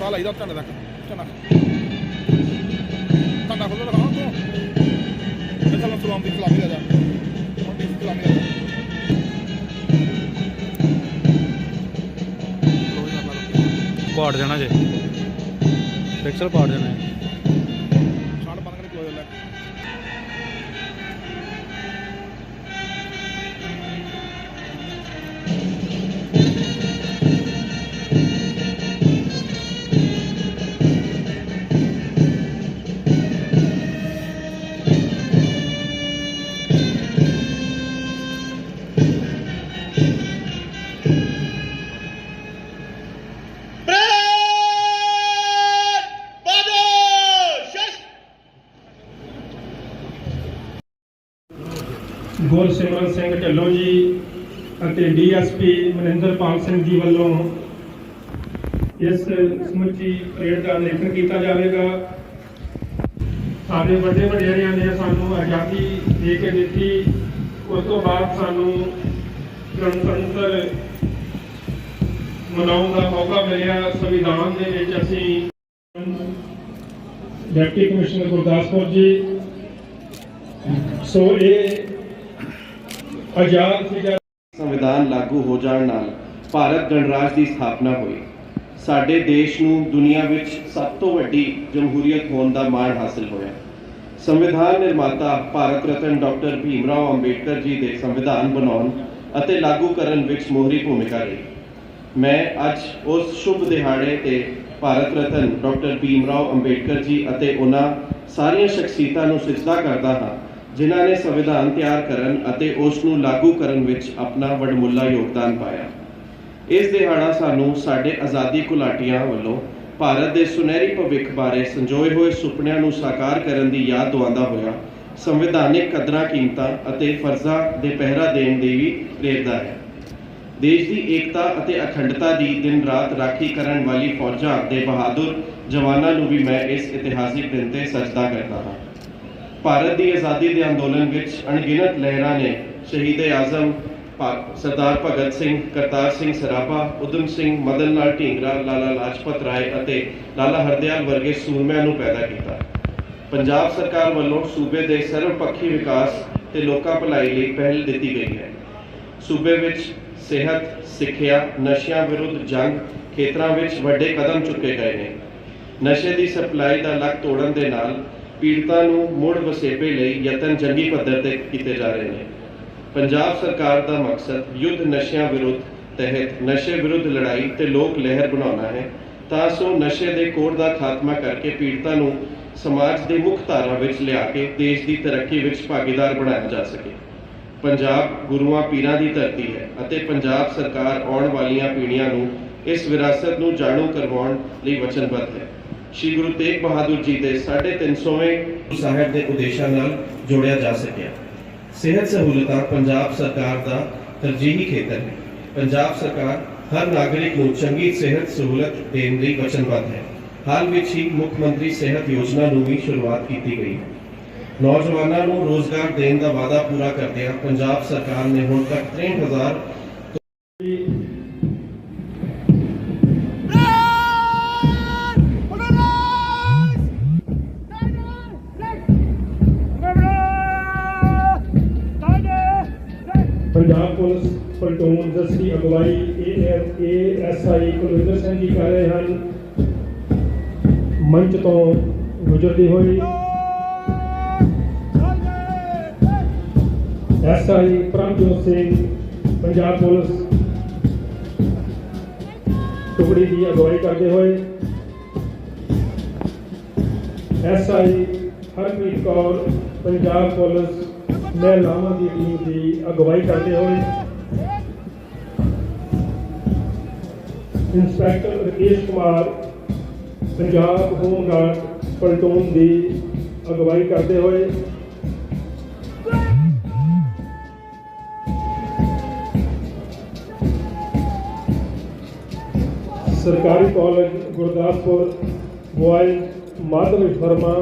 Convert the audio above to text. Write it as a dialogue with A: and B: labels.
A: ਪਾ ਲਾਈਦਾ ਝੰਡੇ ਤੱਕ ਝੰਡਾ ਝੰਡਾ ਖੋਲੋ ਰਖਾਓ ਤੂੰ। ਇਹ ਚੱਲ ਸਲਾਮ ਦੀ ਸਲਾਮੀ ਦਾ ਜਾ। ਹੁਣ ਦੀ ਸਲਾਮੀ ਦਾ
B: ਪਾੜ ਜਾਣਾ ਜੇ। ਪਿਕਸਲ ਪਾੜ ਜਾਣਾ ਹੈ।
C: ਗੁਰਸਿਮਰਨ ਸਿੰਘ ਢਿੱਲੋਂ ਜੀ ਅਤੇ ਡੀਐਸਪੀ ਮਨਿੰਦਰਪਾਲ ਸਿੰਘ ਜੀ ਵੱਲੋਂ ਇਸ ਸਮੁੱਚੀ ਪਰੇਡ ਦਾ ਨਿਰੀਖਣ ਕੀਤਾ ਜਾਵੇਗਾ। ਸਾਡੇ ਵੱਡੇ ਵਡੇਰਿਆਂ ਨੇ ਸਾਨੂੰ ਆਜ਼ਾਦੀ ਦੇ ਕੇ ਦਿੱਤੀ। ਉਸ ਤੋਂ ਬਾਅਦ ਸਾਨੂੰ ਗਣਤੰਤਰ ਮਨਾਉਣ ਦਾ ਮੌਕਾ ਮਿਲਿਆ। ਸੰਵਿਧਾਨ ਦੇ ਵਿੱਚ ਅਸੀਂ ਡਿਪਟੀ ਕਮਿਸ਼ਨਰ ਗੁਰਦਾਸਪੁਰ ਜੀ। ਸੋ ਇਹ ਆਜ਼ਾਦ ਸੀਗਾ
D: ਸੰਵਿਧਾਨ ਲਾਗੂ ਹੋ ਜਾਣ ਨਾਲ ਭਾਰਤ ਗਣਰਾਜ ਦੀ ਸਥਾਪਨਾ ਹੋਈ। ਸਾਡੇ ਦੇਸ਼ ਨੂੰ ਦੁਨੀਆ ਵਿੱਚ ਸਭ ਤੋਂ ਵੱਡੀ ਜਮਹੂਰੀਅਤ ਹੋਣ ਦਾ ਮਾਣ ਹਾਸਲ ਹੋਇਆ। ਸੰਵਿਧਾਨ ਨਿਰਮਾਤਾ ਭਾਰਤ ਰਤਨ ਡਾਕਟਰ ਭੀਮ ਰਾਓ ਅੰਬੇਡਕਰ ਜੀ ਦੇ ਸੰਵਿਧਾਨ ਬਣਾਉਣ ਅਤੇ ਲਾਗੂ ਕਰਨ ਵਿੱਚ ਮੋਹਰੀ ਭੂਮਿਕਾ ਰਹੀ। ਮੈਂ ਅੱਜ ਉਸ ਸ਼ੁਭ ਦਿਹਾੜੇ ਤੇ ਭਾਰਤ ਰਤਨ ਡਾਕਟਰ ਭੀਮ ਰਾਓ ਅੰਬੇਡਕਰ ਜੀ ਅਤੇ ਉਹਨਾਂ ਸਾਰੀਆਂ ਸ਼ਖਸੀਅਤਾਂ ਨੂੰ ਸਜਦਾ ਕਰਦਾ ਹਾਂ ਜਿਨ੍ਹਾਂ ਨੇ ਸੰਵਿਧਾਨ ਤਿਆਰ ਕਰਨ ਅਤੇ ਉਸ ਨੂੰ ਲਾਗੂ ਕਰਨ ਵਿੱਚ ਆਪਣਾ ਵਡਮੁੱਲਾ ਯੋਗਦਾਨ ਪਾਇਆ। ਇਸ ਦਿਹਾੜਾ ਸਾਨੂੰ ਸਾਡੇ ਆਜ਼ਾਦੀ ਘੁਲਾਟੀਆਂ ਵੱਲੋਂ ਭਾਰਤ ਦੇ ਸੁਨਹਿਰੀ ਭਵਿੱਖ ਬਾਰੇ ਸੰਜੋਏ ਹੋਏ ਸੁਪਨਿਆਂ ਨੂੰ ਸਾਕਾਰ ਕਰਨ ਦੀ ਯਾਦ ਦਿਵਾਉਂਦਾ ਹੋਇਆ ਸੰਵਿਧਾਨਿਕ ਕਦਰਾਂ, ਕੀਮਤਾਂ ਅਤੇ ਫਰਜ਼ਾਂ ਦੇ ਪਹਿਰਾ ਦੇਣ ਦੀ ਵੀ ਪ੍ਰੇਰਦਾ ਹੈ। ਦੇਸ਼ ਦੀ ਏਕਤਾ ਅਤੇ ਅਖੰਡਤਾ ਦੀ ਦਿਨ ਰਾਤ ਰਾਖੀ ਕਰਨ ਵਾਲੀ ਫੌਜਾਂ ਦੇ ਬਹਾਦਰ ਜਵਾਨਾਂ ਨੂੰ ਵੀ ਮੈਂ ਇਸ ਇਤਿਹਾਸਿਕ ਦਿਨ ਤੇ ਸਜਦਾ ਕਰਦਾ ਹਾਂ। ਭਾਰਤ ਦੀ ਆਜ਼ਾਦੀ ਦੇ ਅੰਦੋਲਨ ਵਿੱਚ ਅਣਗਿਣਤ ਲਹਿਰਾਂ ਨੇ ਸ਼ਹੀਦ ਆਜ਼ਮ ਸਰਦਾਰ ਭਗਤ ਸਿੰਘ, ਕਰਤਾਰ ਸਿੰਘ ਸਰਾਭਾ ਉਦਮ ਸਿੰਘ, ਮਦਨ ਲਾਲ ਢੀਂਗਰਾ, ਲਾਲਾ ਲਾਜਪਤ ਰਾਏ ਅਤੇ ਲਾਲਾ ਹਰਦਿਆਲ ਵਰਗੇ ਸੂਰਮਿਆਂ ਨੂੰ ਪੈਦਾ ਕੀਤਾ। ਪੰਜਾਬ ਸਰਕਾਰ ਵੱਲੋਂ ਸੂਬੇ ਦੇ ਸਰਵਪੱਖੀ ਵਿਕਾਸ ਤੇ ਲੋਕਾਂ ਭਲਾਈ ਲਈ ਪਹਿਲ ਦਿੱਤੀ ਗਈ ਹੈ। ਸੂਬੇ ਵਿੱਚ ਸਿਹਤ, ਸਿੱਖਿਆ, ਨਸ਼ਿਆਂ ਵਿਰੁੱਧ ਜੰਗ ਖੇਤਰਾਂ ਵਿੱਚ ਵੱਡੇ ਕਦਮ ਚੁੱਕੇ ਗਏ ਨੇ। ਨਸ਼ੇ ਦੀ ਸਪਲਾਈ ਦਾ ਲੱਕ ਤੋੜਨ ਦੇ ਨਾਲ ਪੀੜਤਾਂ ਨੂੰ ਮੁੜ ਵਸੇਬੇ ਲਈ ਯਤਨ ਜੰਗੀ ਪੱਧਰ ਤੇ ਕੀਤੇ ਜਾ ਰਹੇ ਨੇ। ਪੰਜਾਬ ਸਰਕਾਰ ਦਾ ਮਕਸਦ ਯੁੱਧ ਨਸ਼ਿਆਂ ਵਿਰੁੱਧ ਤਹਿਤ ਨਸ਼ੇ ਵਿਰੁੱਧ ਲੜਾਈ ਤੇ ਲੋਕ ਲਹਿਰ ਬਣਾਉਣਾ ਹੈ। ਤਾਂ ਸੋ ਨਸ਼ੇ ਦੇ ਕੋੜ ਦਾ ਖਾਤਮਾ ਕਰਕੇ ਪੀੜਤਾਂ ਨੂੰ ਸਮਾਜ ਦੇ ਮੁੱਖ ਧਾਰਾ ਵਿੱਚ ਲਿਆ ਕੇ ਦੇਸ਼ ਦੀ ਤਰੱਕੀ ਵਿੱਚ ਭਾਗੀਦਾਰ ਬਣਾਇਆ ਜਾ ਸਕੇ। ਪੰਜਾਬ ਗੁਰੂਆਂ ਪੀਰਾਂ ਦੀ ਧਰਤੀ ਹੈ ਅਤੇ ਪੰਜਾਬ ਸਰਕਾਰ ਆਉਣ ਵਾਲੀਆਂ ਪੀੜ੍ਹੀਆਂ ਨੂੰ ਇਸ ਵਿਰਾਸਤ ਨੂੰ ਜਾਣੂ ਕਰਵਾਉਣ ਲਈ ਵਚਨਬੱਧ ਹੈ। ਸ਼੍ਰੀ ਗੁਰੂ ਤੇਗ ਬਹਾਦਰ ਜੀ ਦੇ 350ਵੇਂ ਸਾਹਿਬ ਦੇ ਉਦੇਸ਼ਾਂ ਨਾਲ ਜੋੜਿਆ ਜਾ ਸਕਿਆ। ਸਿਹਤ ਸਹੂਲਤਾਂ ਪੰਜਾਬ ਸਰਕਾਰ ਦਾ ਤਰਜੀਹੀ ਖੇਤਰ ਹੈ। ਪੰਜਾਬ ਸਰਕਾਰ ਹਰ ਨਾਗਰਿਕ ਨੂੰ ਚੰਗੀ ਸਿਹਤ ਸਹੂਲਤ ਦੇਣ ਲਈ ਵਚਨਬੱਧ ਹੈ। ਹਾਲ ਵਿੱਚ ਹੀ ਮੁੱਖ ਮੰਤਰੀ ਸਿਹਤ ਯੋਜਨਾ ਨੂੰ ਵੀ ਸ਼ੁਰੂਆਤ ਕੀਤੀ ਗਈ ਹੈ। ਨੌਜਵਾਨਾਂ ਨੂੰ ਰੋਜ਼ਗਾਰ ਦੇਣ ਦਾ ਵਾਅਦਾ ਪੂਰਾ ਕਰਦਿਆਂ ਪੰਜਾਬ ਸਰਕਾਰ ਨੇ ਹੁਣ ਤੱਕ 63000
C: ਪੰਜਾਬ ਪੁਲਿਸ ਪਲਟੂਨ ਦਸਤੀ ਅਗਵਾਈ ਏਐਸਆਈ ਕੁਲਵਿੰਦਰ ਸਿੰਘ ਜੀ ਕਰ ਰਹੇ ਹਨ। ਮੰਚ ਤੋਂ ਗੁਜ਼ਰਦੀ ਹੋਈ। ਐਸਆਈ ਪ੍ਰਭਜੋਤ ਸਿੰਘ, ਪੰਜਾਬ ਪੁਲਿਸ ਟੁਕੜੀ ਦੀ ਅਗਵਾਈ ਕਰਦੇ ਹੋਏ। ਐਸਆਈ ਹਰਪ੍ਰੀਤ ਕੌਰ, ਪੰਜਾਬ ਪੁਲਿਸ ਮਹਿਲਾਵਾਂ ਦੀ ਟੀਮ ਦੀ ਅਗਵਾਈ ਕਰਦੇ ਹੋਏ inspector Rakesh Kumar Punjab home guard platoon ਦੀ ਅਗਵਾਈ ਕਰਦੇ ਹੋਏ ਸਰਕਾਰੀ ਕਾਲਜ ਗੁਰਦਾਸਪੁਰ ਬੁਆਏ ਮਾਧਵ ਵਰਮਾ